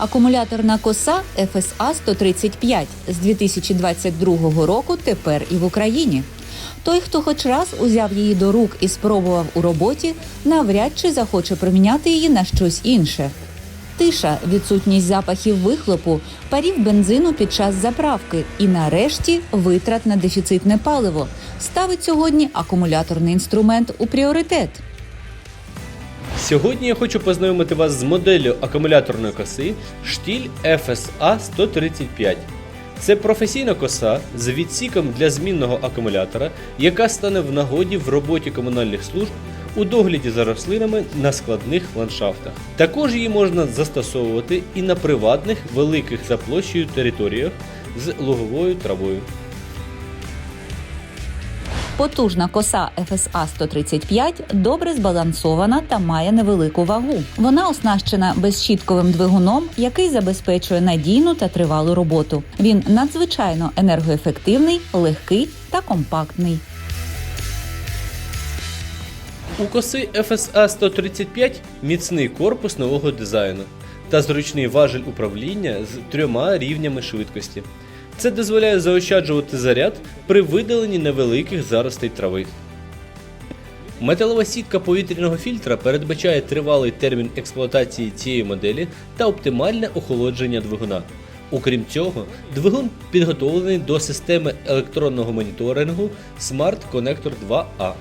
Акумуляторна коса FSA 135 з 2022 року тепер і в Україні. Той, хто хоч раз узяв її до рук і спробував у роботі, навряд чи захоче проміняти її на щось інше. Тиша, відсутність запахів вихлопу, парів бензину під час заправки і, нарешті, витрат на дефіцитне паливо ставить сьогодні акумуляторний інструмент у пріоритет. Сьогодні я хочу познайомити вас з моделлю акумуляторної коси штіль FSA 135. Це професійна коса з відсіком для змінного акумулятора, яка стане в нагоді в роботі комунальних служб у догляді за рослинами на складних ландшафтах. Також її можна застосовувати і на приватних великих за площею територіях з луговою травою. Потужна коса FSA 135 добре збалансована та має невелику вагу. Вона оснащена безщітковим двигуном, який забезпечує надійну та тривалу роботу. Він надзвичайно енергоефективний, легкий та компактний. У коси FSA 135 міцний корпус нового дизайну та зручний важель управління з трьома рівнями швидкості. Це дозволяє заощаджувати заряд при видаленні невеликих заростей трави. Металова сітка повітряного фільтра передбачає тривалий термін експлуатації цієї моделі та оптимальне охолодження двигуна. Окрім цього, двигун підготовлений до системи електронного моніторингу Smart Connector 2A.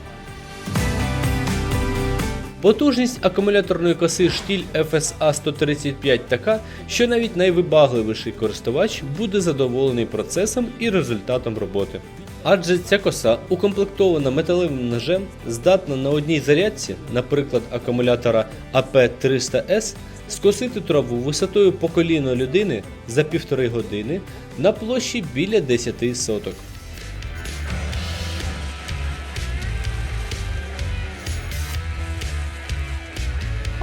Потужність акумуляторної коси штіль FSA 135 така, що навіть найвибагливіший користувач буде задоволений процесом і результатом роботи. Адже ця коса, укомплектована металевим ножем, здатна на одній зарядці, наприклад, акумулятора AP300S, скосити траву висотою по коліно людини за півтори години на площі біля 10 соток.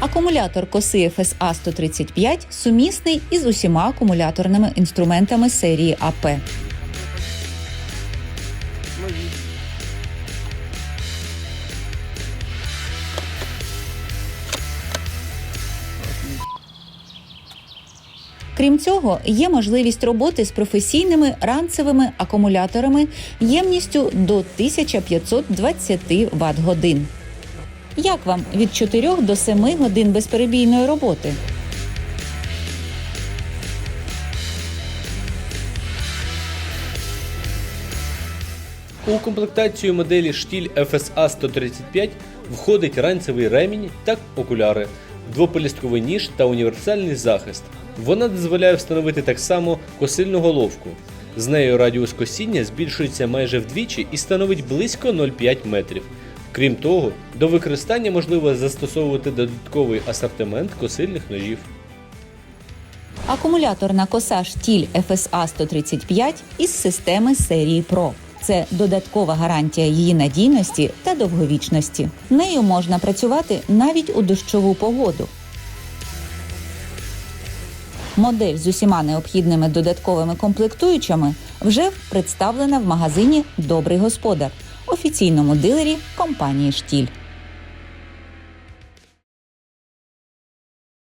Акумулятор коси FSA 135 сумісний із усіма акумуляторними інструментами серії АП. Крім цього, є можливість роботи з професійними ранцевими акумуляторами ємністю до 1520 Вт годин. Як вам від 4 до 7 годин безперебійної роботи? У комплектацію моделі штіль FSA 135 входить ранцевий ремінь та окуляри, двополістковий ніж та універсальний захист. Вона дозволяє встановити так само косильну головку. З нею радіус косіння збільшується майже вдвічі і становить близько 0,5 метрів. Крім того, до використання можливо застосовувати додатковий асортимент косильних ножів. Акумуляторна коса штіль FSA 135 із системи серії Pro. Це додаткова гарантія її надійності та довговічності. Нею можна працювати навіть у дощову погоду. Модель з усіма необхідними додатковими комплектуючими вже представлена в магазині Добрий господар, офіційному дилері компанії Штіль.